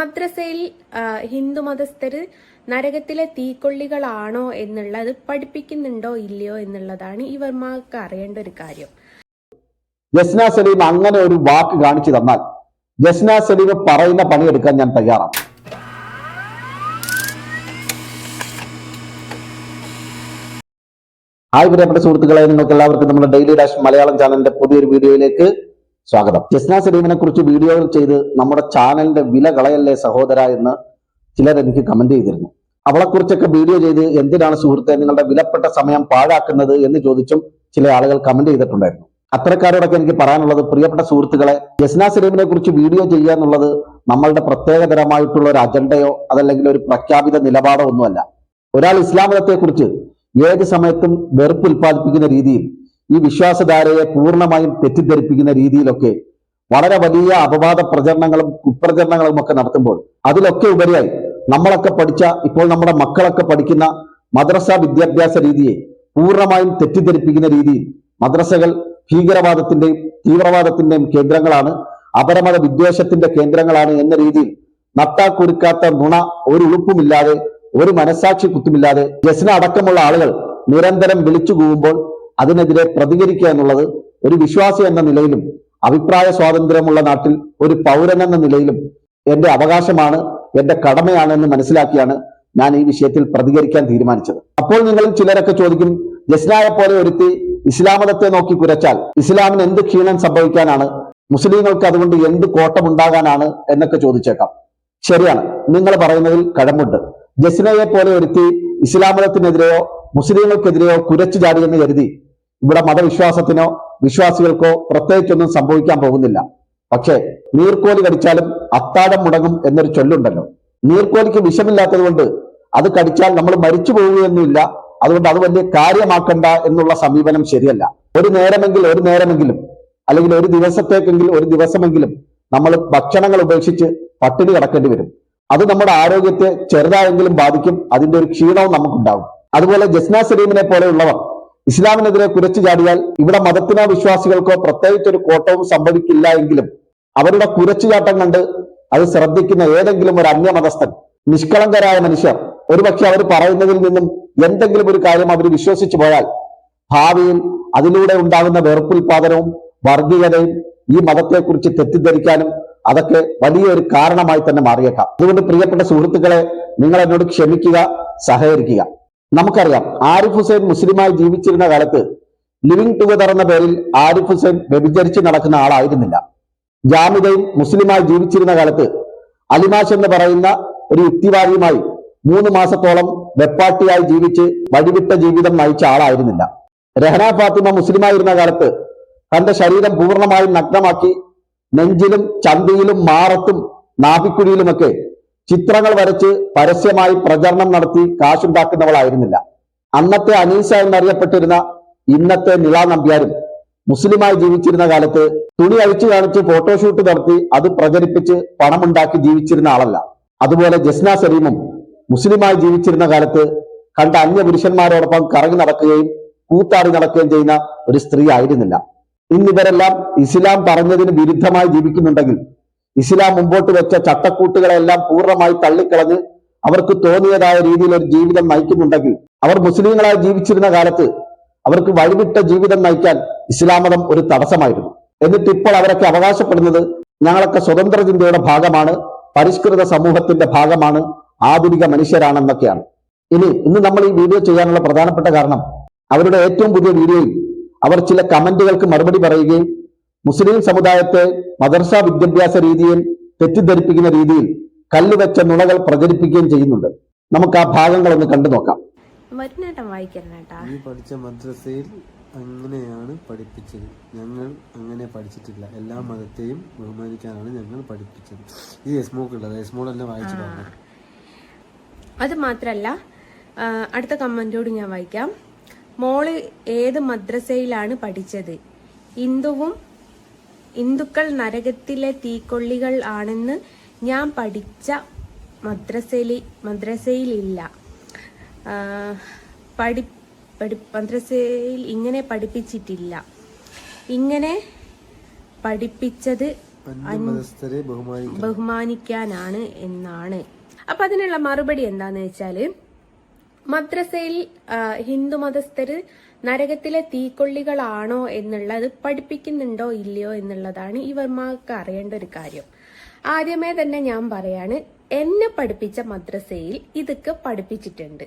മദ്രസയിൽ ഹിന്ദു മതസ്ഥർ നരകത്തിലെ തീക്കൊള്ളികളാണോ എന്നുള്ളത് പഠിപ്പിക്കുന്നുണ്ടോ ഇല്ലയോ എന്നുള്ളതാണ് ഈ ഇവർമാർക്ക് അറിയേണ്ട ഒരു കാര്യം. ജസ്ന സലീം അങ്ങനെ ഒരു വാക്ക് കാണിച്ചു തന്നാൽ ജസ്ന സലീം പറയുന്ന പണിയെടുക്കാൻ ഞാൻ തയ്യാറാണ്. ഹായ് പ്രിയപ്പെട്ട സുഹൃത്തുക്കളെ നിങ്ങൾക്ക് എല്ലാവർക്കും നമ്മുടെ ഡെയിലി ഡാഷ് മലയാളം ചാനലിന്റെ പുതിയൊരു വീഡിയോയിലേക്ക് സ്വാഗതം. ജസ്ന സലീമിനെ കുറിച്ച് വീഡിയോകൾ ചെയ്ത് നമ്മുടെ ചാനലിന്റെ വില കളയല്ലേ സഹോദര എന്ന് ചിലർ എനിക്ക് കമന്റ് ചെയ്തിരുന്നു. അവളെ കുറിച്ചൊക്കെ വീഡിയോ ചെയ്ത് എന്തിനാണ് സുഹൃത്തെ നിങ്ങളുടെ വിലപ്പെട്ട സമയം പാഴാക്കുന്നത് എന്ന് ചോദിച്ചും ചില ആളുകൾ കമന്റ് ചെയ്തിട്ടുണ്ടായിരുന്നു. അത്തരക്കാരോടൊക്കെ എനിക്ക് പറയാനുള്ളത് പ്രിയപ്പെട്ട സുഹൃത്തുക്കളെ ജസ്ന സലീമിനെ കുറിച്ച് വീഡിയോ ചെയ്യുക എന്നുള്ളത് നമ്മളുടെ പ്രത്യേകതരമായിട്ടുള്ള ഒരു അജണ്ടയോ അതല്ലെങ്കിൽ ഒരു പ്രഖ്യാപിത നിലപാടോ ഒന്നുമല്ല. ഒരാൾ ഇസ്ലാം മതത്തെക്കുറിച്ച് ഏത് സമയത്തും വെറുപ്പ് ഉൽപ്പാദിപ്പിക്കുന്ന രീതിയിൽ ഈ വിശ്വാസധാരയെ പൂർണമായും തെറ്റിദ്ധരിപ്പിക്കുന്ന രീതിയിലൊക്കെ വളരെ വലിയ അപവാദ പ്രചരണങ്ങളും കുപ്രചരണങ്ങളും ഒക്കെ നടത്തുമ്പോൾ അതിലൊക്കെ ഉപരിയായി നമ്മളൊക്കെ പഠിച്ച ഇപ്പോൾ നമ്മുടെ മക്കളൊക്കെ പഠിക്കുന്ന മദ്രസ വിദ്യാഭ്യാസ രീതിയെ പൂർണമായും തെറ്റിദ്ധരിപ്പിക്കുന്ന രീതിയിൽ മദ്രസകൾ ഭീകരവാദത്തിന്റെയും തീവ്രവാദത്തിന്റെയും കേന്ദ്രങ്ങളാണ് അപരമത വിദ്വേഷത്തിന്റെ കേന്ദ്രങ്ങളാണ് എന്ന രീതിയിൽ നട്ടാക്കുരുക്കാത്ത നുണ ഒരു ഉളുപ്പുമില്ലാതെ ഒരു മനസാക്ഷി കുത്തുമില്ലാതെ ജസ്ന അടക്കമുള്ള ആളുകൾ നിരന്തരം വിളിച്ചു കൂവുമ്പോൾ അതിനെതിരെ പ്രതികരിക്കുക എന്നുള്ളത് ഒരു വിശ്വാസി എന്ന നിലയിലും അഭിപ്രായ സ്വാതന്ത്ര്യമുള്ള നാട്ടിൽ ഒരു പൗരൻ എന്ന നിലയിലും എന്റെ അവകാശമാണ് എന്റെ കടമയാണ് എന്ന് മനസ്സിലാക്കിയാണ് ഞാൻ ഈ വിഷയത്തിൽ പ്രതികരിക്കാൻ തീരുമാനിച്ചത്. അപ്പോൾ നിങ്ങൾ ചിലരൊക്കെ ചോദിക്കും ജസ്നായെ പോലെ ഒരുത്തി ഇസ്ലാമതത്തെ നോക്കി കുരച്ചാൽ ഇസ്ലാമിന് എന്ത് ക്ഷീണം സംഭവിക്കാനാണ്? മുസ്ലിങ്ങൾക്ക് അതുകൊണ്ട് എന്ത് കോട്ടമുണ്ടാകാനാണ് എന്നൊക്കെ ചോദിച്ചേക്കാം. ശരിയാണ് നിങ്ങൾ പറയുന്നതിൽ കഴമ്പുണ്ട്. ജസ്നയെ പോലെ ഒരുത്തി ഇസ്ലാമതത്തിനെതിരെയോ മുസ്ലിങ്ങൾക്കെതിരെയോ കുരച്ചു ചാടിയെന്ന് കരുതി ഇവിടെ മതവിശ്വാസത്തിനോ വിശ്വാസികൾക്കോ പ്രത്യേകിച്ചൊന്നും സംഭവിക്കാൻ പോകുന്നില്ല. പക്ഷേ നീർക്കോലി കടിച്ചാലും അത്താഴം മുടങ്ങും എന്നൊരു ചൊല്ലുണ്ടല്ലോ. നീർക്കോലിക്ക് വിഷമില്ലാത്തത് കൊണ്ട് അത് കടിച്ചാൽ നമ്മൾ മരിച്ചു പോവുകയൊന്നുമില്ല. അതുകൊണ്ട് അത് വലിയ കാര്യമാക്കണ്ട എന്നുള്ള സമീപനം ശരിയല്ല. ഒരു നേരമെങ്കിൽ ഒരു നേരമെങ്കിലും അല്ലെങ്കിൽ ഒരു ദിവസത്തേക്കെങ്കിൽ ഒരു ദിവസമെങ്കിലും നമ്മൾ ഭക്ഷണങ്ങൾ ഉപേക്ഷിച്ച് പട്ടിണി കിടക്കേണ്ടി വരും. അത് നമ്മുടെ ആരോഗ്യത്തെ ചെറുതായെങ്കിലും ബാധിക്കും. അതിന്റെ ഒരു ക്ഷീണവും നമുക്കുണ്ടാവും അതുപോലെ ജസ്ന സലീമിനെ പോലെയുള്ളവർ ഇസ്ലാമിനെതിരെ കുരച്ചു ചാടിയാൽ ഇവിടെ മതത്തിനോ വിശ്വാസികൾക്കോ പ്രത്യേകിച്ച് ഒരു കോട്ടവും സംഭവിക്കില്ല എങ്കിലും അവരുടെ കുരച്ചുചാട്ടം കണ്ട് അത് ശ്രദ്ധിക്കുന്ന ഏതെങ്കിലും ഒരു അന്യമതസ്ഥൻ നിഷ്കളങ്കരായ മനുഷ്യർ ഒരുപക്ഷെ അവർ പറയുന്നതിൽ നിന്നും എന്തെങ്കിലും ഒരു കാര്യം അവർ വിശ്വസിച്ചു പോയാൽ ഭാവിയിൽ അതിലൂടെ ഉണ്ടാകുന്ന വെറുപ്പുൽപാദനവും വർഗീയതയും ഈ മതത്തെക്കുറിച്ച് തെറ്റിദ്ധരിക്കാനും അതൊക്കെ വലിയൊരു കാരണമായി തന്നെ മാറിയേക്കാം. അതുകൊണ്ട് പ്രിയപ്പെട്ട സുഹൃത്തുക്കളെ നിങ്ങൾ എന്നോട് ക്ഷമിക്കുക സഹകരിക്കുക. നമുക്കറിയാം ആരിഫ് ഹുസൈൻ മുസ്ലിമായി ജീവിച്ചിരുന്ന കാലത്ത് ലിവിംഗ് ടുഗദർ എന്ന പേരിൽ ആരിഫ് ഹുസൈൻ വ്യഭിചരിച്ച് നടക്കുന്ന ആളായിരുന്നില്ല. ജാമിദയും മുസ്ലിമായി ജീവിച്ചിരുന്ന കാലത്ത് അലിമാഷ് എന്ന് പറയുന്ന ഒരു യുക്തിവാദിയുമായി മൂന്ന് മാസത്തോളം വെപ്പാട്ടിയായി ജീവിച്ച് വഴിവിട്ട ജീവിതം നയിച്ച ആളായിരുന്നില്ല. രഹന ഫാത്തിമ മുസ്ലിമായിരുന്ന കാലത്ത് തന്റെ ശരീരം പൂർണമായും നഗ്നമാക്കി നെഞ്ചിലും ചന്തിയിലും മാറത്തും നാഭിക്കുഴിയിലുമൊക്കെ ചിത്രങ്ങൾ വരച്ച് പരസ്യമായി പ്രചരണം നടത്തി കാശുണ്ടാക്കുന്നവളായിരുന്നില്ല. അന്നത്തെ അനീസ എന്നറിയപ്പെട്ടിരുന്ന ഇന്നത്തെ നിള നമ്പ്യാരും മുസ്ലിമായി ജീവിച്ചിരുന്ന കാലത്ത് തുണി അഴിച്ചു കാണിച്ച് ഫോട്ടോഷൂട്ട് നടത്തി അത് പ്രചരിപ്പിച്ച് പണമുണ്ടാക്കി ജീവിച്ചിരുന്ന ആളല്ല. അതുപോലെ ജസ്ന സലീമും മുസ്ലിമായി ജീവിച്ചിരുന്ന കാലത്ത് കണ്ട അന്യ പുരുഷന്മാരോടൊപ്പം കറങ്ങി നടക്കുകയും കൂത്താടി നടക്കുകയും ചെയ്യുന്ന ഒരു സ്ത്രീ ആയിരുന്നില്ല. ഇന്നിവരെല്ലാം ഇസ്ലാം പറഞ്ഞതിന് വിരുദ്ധമായി ജീവിക്കുന്നുണ്ടെങ്കിൽ ഇസ്ലാം മുമ്പോട്ട് വെച്ച ചട്ടക്കൂട്ടുകളെല്ലാം പൂർണമായി തള്ളിക്കളഞ്ഞ് അവർക്ക് തോന്നിയതായ രീതിയിൽ ഒരു ജീവിതം നയിക്കുന്നുണ്ടെങ്കിൽ അവർ മുസ്ലിങ്ങളായി ജീവിച്ചിരുന്ന കാലത്ത് അവർക്ക് വഴിവിട്ട ജീവിതം നയിക്കാൻ ഇസ്ലാം മതം ഒരു തടസ്സമായിരുന്നു. എന്നിട്ട് ഇപ്പോൾ അവരൊക്കെ അവകാശപ്പെടുന്നത് ഞങ്ങളൊക്കെ സ്വതന്ത്ര ചിന്തയുടെ ഭാഗമാണ് പരിഷ്കൃത സമൂഹത്തിന്റെ ഭാഗമാണ് ആധുനിക മനുഷ്യരാണെന്നൊക്കെയാണ്. ഇനി ഇന്ന് നമ്മൾ ഈ വീഡിയോ ചെയ്യാനുള്ള പ്രധാനപ്പെട്ട കാരണം അവരുടെ ഏറ്റവും പുതിയ വീഡിയോയിൽ അവർ ചില കമന്റുകൾക്ക് മറുപടി പറയുകയും മുസ്ലിം സമുദായത്തെ മദർസ വിദ്യാഭ്യാസ രീതിയിൽ തെറ്റിദ്ധരിപ്പിക്കുന്ന രീതിയിൽ കല്ലുവെച്ച നുണകൾ പ്രചരിപ്പിക്കുകയും ചെയ്യുന്നുണ്ട്. നമുക്ക് ആ ഭാഗങ്ങൾ ഒന്ന് കണ്ടു നോക്കാം. നീ പഠിച്ച മദ്രസയിൽ അങ്ങനെയാണ് പഠിപ്പിച്ചത്. ഞങ്ങൾ അങ്ങനെ പഠിച്ചിട്ടില്ല. എല്ലാ മതത്തെയും ബഹുമാനിക്കാനാണ് ഞങ്ങൾ പഠിപ്പിച്ചത്. ഈ എസ്മോക്ക് ഉള്ളത്. എസ്മോളെല്ലാം വായിച്ചു പറഞ്ഞു. അത് മാത്രല്ല അടുത്ത കമന്റോട് ഞാൻ വായിക്കാം. മോൾ ഏത് മദ്രസയിലാണ് പഠിച്ചത്? ഹിന്ദുവും ഹിന്ദുക്കൾ നരകത്തിലെ തീക്കൊള്ളികൾ ആണെന്ന് ഞാൻ പഠിച്ച മദ്രസയിൽ മദ്രസയിലില്ല. പഠി പഠി മദ്രസയിൽ ഇങ്ങനെ പഠിപ്പിച്ചിട്ടില്ല. ഇങ്ങനെ പഠിപ്പിച്ചത് ബഹുമാനിക്കാനാണ് എന്നാണ്. അപ്പൊ അതിനുള്ള മറുപടി എന്താന്ന് വെച്ചാൽ മദ്രസയിൽ ഹിന്ദു മതസ്ഥര് നരകത്തിലെ തീക്കൊള്ളികളാണോ എന്നുള്ളത് പഠിപ്പിക്കുന്നുണ്ടോ ഇല്ലയോ എന്നുള്ളതാണ് ഇവർമാർക്ക് അറിയേണ്ട ഒരു കാര്യം. ആദ്യമേ തന്നെ ഞാൻ പറയാണ് എന്നെ പഠിപ്പിച്ച മദ്രസയിൽ ഇതൊക്കെ പഠിപ്പിച്ചിട്ടുണ്ട്.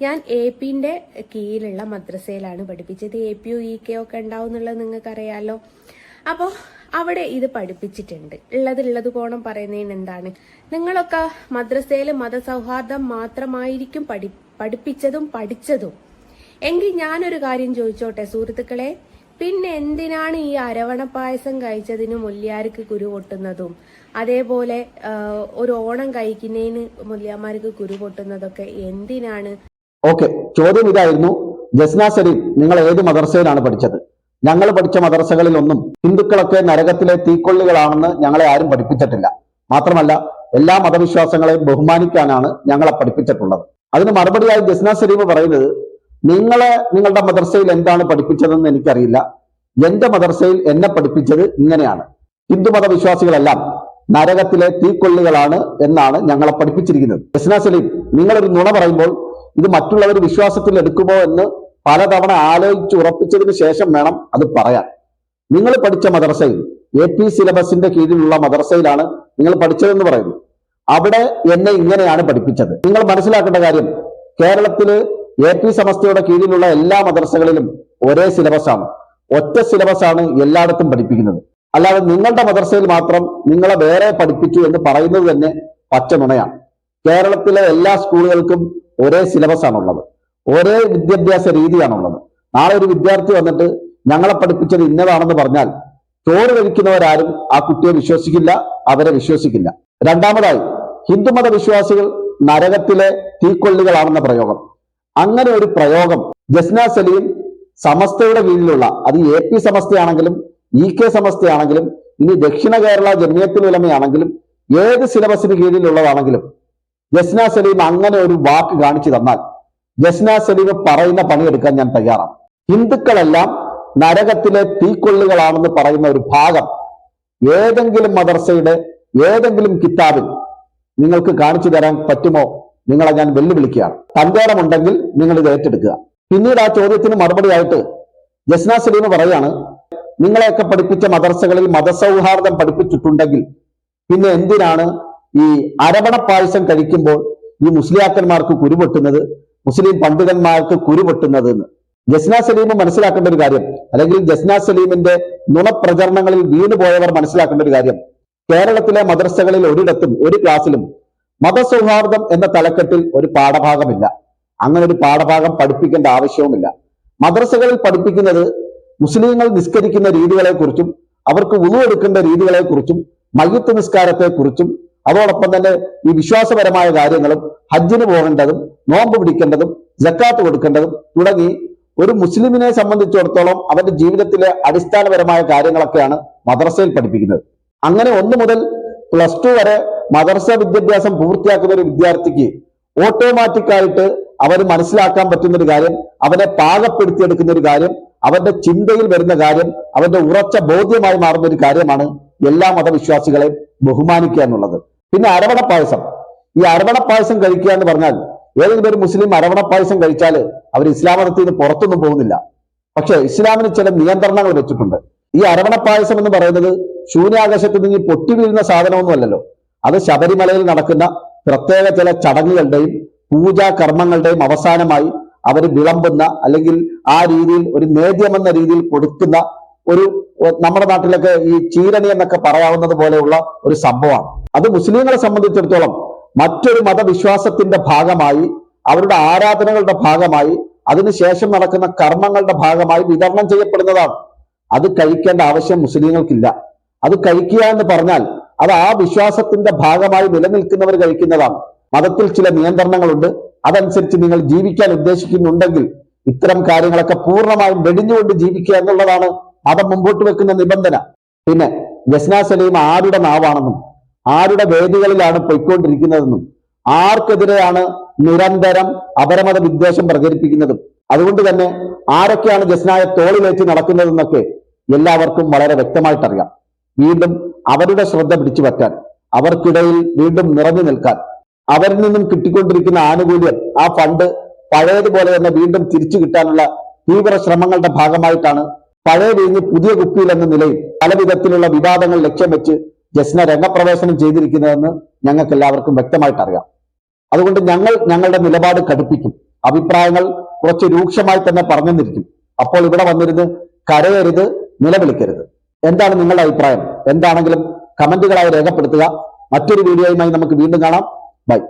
ഞാൻ എ പിന്റെ കീഴിലുള്ള മദ്രസയിലാണ് പഠിപ്പിച്ചത്. എ പി ഇ കെ ഒക്കെ ഉണ്ടാവും എന്നുള്ളത് നിങ്ങൾക്ക് അറിയാലോ അപ്പോൾ അവിടെ ഇത് പഠിപ്പിച്ചിട്ടുണ്ട്. ഉള്ളത് ഉള്ളത് കോണം പറയുന്നതിന് എന്താണ്? നിങ്ങളൊക്കെ മദ്രസയിൽ മതസൗഹാർദ്ദം മാത്രമായിരിക്കും പഠി പഠിപ്പിച്ചതും പഠിച്ചതും. എങ്കിൽ ഞാനൊരു കാര്യം ചോദിച്ചോട്ടെ സുഹൃത്തുക്കളെ? പിന്നെ എന്തിനാണ് ഈ അരവണ പായസം കഴിച്ചതിന് മുല്യാർക്ക് കുരു പൊട്ടുന്നതും? അതേപോലെ ഒരു ഓണം കഴിക്കുന്നതിന് മുല്യാമാർക്ക് കുരു പൊട്ടുന്നതൊക്കെ എന്തിനാണ്? ഓക്കെ ചോദ്യം ഇതായിരുന്നു. ജസ്ന സലീം നിങ്ങൾ ഏത് മദർസയിലാണ് പഠിച്ചത്? ഞങ്ങൾ പഠിച്ച മദർസകളിൽ ഒന്നും ഹിന്ദുക്കളൊക്കെ നരകത്തിലെ തീക്കൊള്ളികളാണെന്ന് ഞങ്ങളെ ആരും പഠിപ്പിച്ചിട്ടില്ല. മാത്രമല്ല എല്ലാ മതവിശ്വാസങ്ങളെയും ബഹുമാനിക്കാനാണ് ഞങ്ങളെ പഠിപ്പിച്ചിട്ടുള്ളത്. അതിന് മറുപടിയായി ജസ്ന സലീം പറയുന്നത് നിങ്ങളെ നിങ്ങളുടെ മദർസയിൽ എന്താണ് പഠിപ്പിച്ചതെന്ന് എനിക്കറിയില്ല. എന്റെ മദർസയിൽ എന്നെ പഠിപ്പിച്ചത് ഇങ്ങനെയാണ്. ഹിന്ദു മതവിശ്വാസികളെല്ലാം നരകത്തിലെ തീക്കൊള്ളികളാണ് എന്നാണ് ഞങ്ങളെ പഠിപ്പിച്ചിരിക്കുന്നത്. ജസ്ന സലീം നിങ്ങളൊരു നുണ പറയുമ്പോൾ ഇത് മറ്റുള്ളവർ വിശ്വാസത്തിൽ എടുക്കുമോ എന്ന് പലതവണ ആലോചിച്ച് ഉറപ്പിച്ചതിന് ശേഷം വേണം അത് പറയാൻ. നിങ്ങൾ പഠിച്ച മദർസയിൽ എ പി സിലബസിന്റെ കീഴിലുള്ള മദർസയിലാണ് നിങ്ങൾ പഠിച്ചതെന്ന് പറയുന്നു. അവിടെ എന്നെ ഇങ്ങനെയാണ് പഠിപ്പിച്ചത്. നിങ്ങൾ മനസ്സിലാക്കേണ്ട കാര്യം കേരളത്തിൽ എ പി സമസ്തയുടെ കീഴിലുള്ള എല്ലാ മദർസകളിലും ഒരേ സിലബസാണ്. ഒറ്റ സിലബസാണ് എല്ലായിടത്തും പഠിപ്പിക്കുന്നത്. അല്ലാതെ നിങ്ങളുടെ മദർസയിൽ മാത്രം നിങ്ങളെ വേറെ പഠിപ്പിച്ചു എന്ന് പറയുന്നത് തന്നെ പച്ച നുണയാണ്. കേരളത്തിലെ എല്ലാ സ്കൂളുകൾക്കും ഒരേ സിലബസ് ആണുള്ളത് ഒരേ വിദ്യാഭ്യാസ രീതിയാണുള്ളത്. നാളെ ഒരു വിദ്യാർത്ഥി വന്നിട്ട് ഞങ്ങളെ പഠിപ്പിച്ചത് ഇന്നതാണെന്ന് പറഞ്ഞാൽ ചോറ് കഴിക്കുന്നവരാരും ആ കുട്ടിയെ വിശ്വസിക്കില്ല അവരെ വിശ്വസിക്കില്ല. രണ്ടാമതായി ഹിന്ദുമത വിശ്വാസികൾ നരകത്തിലെ തീക്കൊള്ളികളാണെന്ന പ്രയോഗം. അങ്ങനെ ഒരു പ്രയോഗം ജസ്ന സലീം സമസ്തയുടെ കീഴിലുള്ള അത് എ പി സമസ്തയാണെങ്കിലും ഇ കെ സമസ്തയാണെങ്കിലും ഇനി ദക്ഷിണ കേരള ജമിയത്തിൽ ഉലമയാണെങ്കിലും ഏത് സിലബസിന് കീഴിലുള്ളതാണെങ്കിലും ജസ്ന സലീം അങ്ങനെ ഒരു വാക്ക് കാണിച്ചു തന്നാൽ ജസ്ന സലീം പറയുന്ന പണിയെടുക്കാൻ ഞാൻ തയ്യാറാണ്. ഹിന്ദുക്കളെല്ലാം നരകത്തിലെ തീക്കൊള്ളുകളാണെന്ന് പറയുന്ന ഒരു ഭാഗം ഏതെങ്കിലും മദർസയുടെ ഏതെങ്കിലും കിതാബിൽ നിങ്ങൾക്ക് കാണിച്ചു തരാൻ പറ്റുമോ? നിങ്ങളെ ഞാൻ വെല്ലുവിളിക്കുകയാണ്. തന്തേടമുണ്ടെങ്കിൽ നിങ്ങൾ ഇത് ഏറ്റെടുക്കുക. പിന്നീട് ആ ചോദ്യത്തിന് മറുപടിയായിട്ട് ജസ്ന സലീം പറയാണ് നിങ്ങളെയൊക്കെ പഠിപ്പിച്ച മദർസകളിൽ മതസൗഹാർദ്ദം പഠിപ്പിച്ചിട്ടുണ്ടെങ്കിൽ പിന്നെ എന്തിനാണ് ഈ അരവണ പായസം കഴിക്കുമ്പോൾ ഈ മുസ്ലിയാക്കന്മാർക്ക് കുരുപൊട്ടുന്നത്? മുസ്ലിം പണ്ഡിതന്മാർക്ക് കുരുപൊട്ടുന്നത് എന്ന് ജസ്ന സലീം മനസ്സിലാക്കേണ്ട ഒരു കാര്യം അല്ലെങ്കിൽ ജസ്ന സലീമിന്റെ നുണപ്രചരണങ്ങളിൽ വീണുപോയവർ മനസ്സിലാക്കേണ്ട ഒരു കാര്യം. കേരളത്തിലെ മദ്രസകളിൽ ഒരിടത്തും ഒരു ക്ലാസ്സിലും മതസൗഹാർദ്ദം എന്ന തലക്കെട്ടിൽ ഒരു പാഠഭാഗമില്ല. അങ്ങനെ ഒരു പാഠഭാഗം പഠിപ്പിക്കേണ്ട ആവശ്യവുമില്ല. മദ്രസകളിൽ പഠിപ്പിക്കുന്നത് മുസ്ലിങ്ങൾ നിസ്കരിക്കുന്ന രീതികളെക്കുറിച്ചും അവർക്ക് ഉളു എടുക്കേണ്ട രീതികളെക്കുറിച്ചും മയ്യത്ത് നിസ്കാരത്തെക്കുറിച്ചും അതോടൊപ്പം തന്നെ ഈ വിശ്വാസപരമായ കാര്യങ്ങളും ഹജ്ജിന് പോകേണ്ടതും നോമ്പ് പിടിക്കേണ്ടതും ജക്കാത്ത് കൊടുക്കേണ്ടതും തുടങ്ങി ഒരു മുസ്ലിമിനെ സംബന്ധിച്ചിടത്തോളം അവന്റെ ജീവിതത്തിലെ അടിസ്ഥാനപരമായ കാര്യങ്ങളൊക്കെയാണ് മദ്രസയിൽ പഠിപ്പിക്കുന്നത്. അങ്ങനെ ഒന്നു മുതൽ പ്ലസ് ടു വരെ മദർസ വിദ്യാഭ്യാസം പൂർത്തിയാക്കുന്ന ഒരു വിദ്യാർത്ഥിക്ക് ഓട്ടോമാറ്റിക് ആയിട്ട് അവന് മനസ്സിലാക്കാൻ പറ്റുന്ന ഒരു കാര്യം അവനെ പാകപ്പെടുത്തിയെടുക്കുന്ന ഒരു കാര്യം അവന്റെ ചിന്തയിൽ വരുന്ന കാര്യം അവന്റെ ഉറച്ച ബോധ്യമായി മാറുന്ന ഒരു കാര്യമാണ് എല്ലാ മതവിശ്വാസികളെയും ബഹുമാനിക്കുക എന്നുള്ളത്. പിന്നെ അരവണ പായസം. ഈ അരവണ പായസം കഴിക്കുക എന്ന് പറഞ്ഞാൽ ഏതെങ്കിലും ഒരു മുസ്ലിം അരവണ പായസം കഴിച്ചാൽ അവർ ഇസ്ലാം മതത്തിൽ നിന്ന് പുറത്തൊന്നും പോകുന്നില്ല. പക്ഷെ ഇസ്ലാമിന് ചില നിയന്ത്രണങ്ങൾ വെച്ചിട്ടുണ്ട്. ഈ അരവണ പായസം എന്ന് പറയുന്നത് ശൂന്യാകാശത്ത് നിന്ന് പൊട്ടി വീഴുന്ന സാധനമൊന്നുമല്ലല്ലോ. അത് ശബരിമലയിൽ നടക്കുന്ന പ്രത്യേക ചില ചടങ്ങുകളുടെയും പൂജാ കർമ്മങ്ങളുടെയും അവസാനമായി അവർ വിളമ്പുന്ന അല്ലെങ്കിൽ ആ രീതിയിൽ ഒരു നേദ്യം എന്ന രീതിയിൽ കൊടുക്കുന്ന ഒരു നമ്മുടെ നാട്ടിലൊക്കെ ഈ ചീരണി എന്നൊക്കെ പറയാവുന്നത് പോലെയുള്ള ഒരു സംഭവമാണ്. അത് മുസ്ലിങ്ങളെ സംബന്ധിച്ചിടത്തോളം മറ്റൊരു മതവിശ്വാസത്തിന്റെ ഭാഗമായി അവരുടെ ആരാധനകളുടെ ഭാഗമായി അതിനുശേഷം നടക്കുന്ന കർമ്മങ്ങളുടെ ഭാഗമായി വിതരണം ചെയ്യപ്പെടുന്നതാണ്. അത് കഴിക്കേണ്ട ആവശ്യം മുസ്ലിങ്ങൾക്കില്ല. അത് കഴിക്കുക എന്ന് പറഞ്ഞാൽ അത് ആ വിശ്വാസത്തിന്റെ ഭാഗമായി നിലനിൽക്കുന്നവർ കഴിക്കുന്നതാണ്. മതത്തിൽ ചില നിയന്ത്രണങ്ങളുണ്ട്. അതനുസരിച്ച് നിങ്ങൾ ജീവിക്കാൻ ഉദ്ദേശിക്കുന്നുണ്ടെങ്കിൽ ഇത്തരം കാര്യങ്ങളൊക്കെ പൂർണമായും വെടിഞ്ഞുകൊണ്ട് ജീവിക്കുക എന്നുള്ളതാണ് മതം മുമ്പോട്ട് വെക്കുന്ന നിബന്ധന. പിന്നെ ജസ്ന സലീം ആരുടെ നാവാണെന്നും ആരുടെ വേദികളിലാണ് പൊയ്ക്കൊണ്ടിരിക്കുന്നതെന്നും ആർക്കെതിരെയാണ് നിരന്തരം അപരമത വിദ്വേഷം പ്രചരിപ്പിക്കുന്നതും. അതുകൊണ്ട് തന്നെ ആരൊക്കെയാണ് ജസ്നായെ തോളിലേറ്റ് നടക്കുന്നതെന്നൊക്കെ എല്ലാവർക്കും വളരെ വ്യക്തമായിട്ടറിയാം. വീണ്ടും അവരുടെ ശ്രദ്ധ പിടിച്ചു പറ്റാൻ അവർക്കിടയിൽ വീണ്ടും നിറഞ്ഞു നിൽക്കാൻ അവരിൽ നിന്നും കിട്ടിക്കൊണ്ടിരിക്കുന്ന ആനുകൂല്യം ആ ഫണ്ട് പഴയതുപോലെ തന്നെ വീണ്ടും തിരിച്ചു കിട്ടാനുള്ള തീവ്ര ശ്രമങ്ങളുടെ ഭാഗമായിട്ടാണ് പഴയ വീഞ്ഞ് പുതിയ കുപ്പിയിൽ എന്ന നിലയിൽ പല വിധത്തിലുള്ള വിവാദങ്ങൾ ലക്ഷ്യം വെച്ച് ജസ്ന രംഗപ്രവേശനം ചെയ്തിരിക്കുന്നതെന്ന് ഞങ്ങൾക്ക് എല്ലാവർക്കും വ്യക്തമായിട്ട് അറിയാം അതുകൊണ്ട് ഞങ്ങൾ ഞങ്ങളുടെ നിലപാട് കടുപ്പിക്കും. അഭിപ്രായങ്ങൾ കുറച്ച് രൂക്ഷമായി തന്നെ പറഞ്ഞെന്നിരിക്കും. അപ്പോൾ ഇവിടെ വന്നിരുന്ന് കരയരുത് നിലവിളിക്കരുത്. എന്താണ് നിങ്ങളുടെ അഭിപ്രായം? എന്താണെങ്കിലും കമന്റുകളായി രേഖപ്പെടുത്തുക. മറ്റൊരു വീഡിയോയുമായി നമുക്ക് വീണ്ടും കാണാം. ബൈ.